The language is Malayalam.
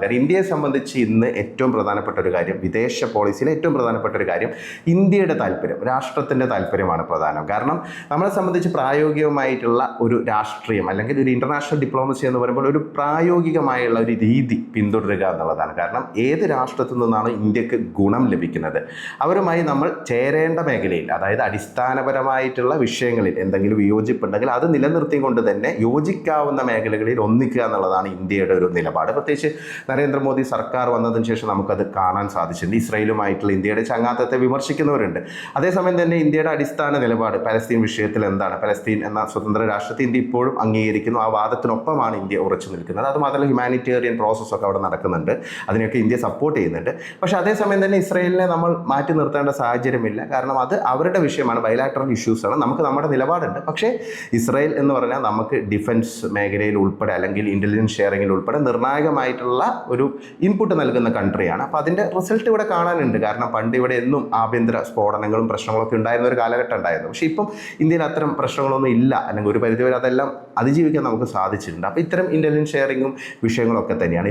കാരണം ഇന്ത്യയെ സംബന്ധിച്ച് ഇന്ന് ഏറ്റവും പ്രധാനപ്പെട്ട ഒരു കാര്യം വിദേശ പോളിസിയിലെ ഏറ്റവും പ്രധാനപ്പെട്ട ഒരു കാര്യം ഇന്ത്യയുടെ താല്പര്യം രാഷ്ട്രത്തിന്റെ താല്പര്യമാണ് പ്രധാനം. കാരണം നമ്മളെ സംബന്ധിച്ച് പ്രായോഗികമായിട്ടുള്ള ഒരു രാഷ്ട്രീയം അല്ലെങ്കിൽ ഒരു ഇന്റർനാഷണൽ ഡിപ്ലോമസി എന്ന് പറയുമ്പോൾ ഒരു പ്രായോഗികമായുള്ള ഒരു രീതി പിന്തുടരുക എന്നുള്ളതാണ്. കാരണം ഏത് രാഷ്ട്രത്തിൽ നിന്നാണ് ഇന്ത്യയ്ക്ക് ഗുണം ലഭിക്കുന്നത്? അവരുമായി നമ്മൾ ചേരേണ്ട മേഖലയിൽ അതായത് അടിസ്ഥാനപരമായിട്ടുള്ള വിഷയങ്ങളിൽ എന്തെങ്കിലും വിയോജിപ്പുണ്ടെങ്കിൽ അത് നിലനിർത്തിക്കൊണ്ട് തന്നെ യോജിക്കാവുന്ന മേഖലകളിൽ ഒന്നിക്കുക എന്നുള്ളതാണ് ഇന്ത്യയുടെ ഒരു നിലപാട്. പ്രത്യേകിച്ച് നരേന്ദ്രമോദി സർക്കാർ വന്നതിന് ശേഷം നമുക്കത് കാണാൻ സാധിച്ചിട്ടുണ്ട്. ഇസ്രയേലുമായിട്ടുള്ള ഇന്ത്യയുടെ ചങ്ങാത്തത്തെ വിമർശിക്കുന്നവരുണ്ട്. അതേസമയം തന്നെ ഇന്ത്യയുടെ അടിസ്ഥാന നിലപാട് പലസ്തീൻ വിഷയത്തിൽ എന്താണ്? പലസ്തീൻ എന്ന സ്വതന്ത്ര രാഷ്ട്രത്തെ ഇന്ത്യ ഇപ്പോഴും അംഗീകരിക്കുന്നു. ആ വാദത്തിനൊപ്പമാണ് ഇന്ത്യ ഉറച്ചു നിൽക്കുന്നത്. അതുമാത്രമല്ല ഹ്യൂമാനിറ്റേറിയൻ പ്രോസസ്സൊക്കെ അവിടെ നടക്കുന്നുണ്ട്. അതിനൊക്കെ ഇന്ത്യ സപ്പോർട്ട് ചെയ്യുന്നുണ്ട്. പക്ഷേ അതേസമയം തന്നെ ഇസ്രയേലിനെ നമ്മൾ മാറ്റി നിർത്തേണ്ട സാഹചര്യമില്ല. കാരണം അത് അവരുടെ വിഷയമാണ്. ബയലാട്രൽ ഇഷ്യൂസാണ് നമുക്ക് നമ്മുടെ നിലപാടുണ്ട്. പക്ഷേ ഇസ്രയേൽ എന്ന് പറഞ്ഞാൽ നമുക്ക് ഡിഫൻസ് മേഖലയിൽ ഉൾപ്പെടെ അല്ലെങ്കിൽ ഇന്റലിജൻസ് ഷെയറിങ്ങിൽ ഉൾപ്പെടെ നിർണായകമായിട്ടുള്ള ഒരു ഇൻപുട്ട് നൽകുന്ന കൺട്രിയാണ് അപ്പോൾ അതിന്റെ റിസൾട്ട് ഇവിടെ കാണാനുണ്ട്. കാരണം പണ്ട് ഇവിടെ എന്നും ആഭ്യന്തര സ്ഫോടനങ്ങളും പ്രശ്നങ്ങളൊക്കെ ഉണ്ടായിരുന്ന ഒരു കാലഘട്ടം ഉണ്ടായിരുന്നു. പക്ഷേ ഇപ്പം ഇന്ത്യയിൽ അത്തരം പ്രശ്നങ്ങളൊന്നും ഇല്ല. അല്ലെങ്കിൽ ഒരു പരിധിവരെ അതെല്ലാം അതിജീവിക്കാൻ നമുക്ക് സാധിച്ചിട്ടുണ്ട്. അപ്പോൾ ഇത്തരം ഇന്റലിജൻസ് ഷെയറിങ്ങും വിഷയങ്ങളൊക്കെ തന്നെയാണ്.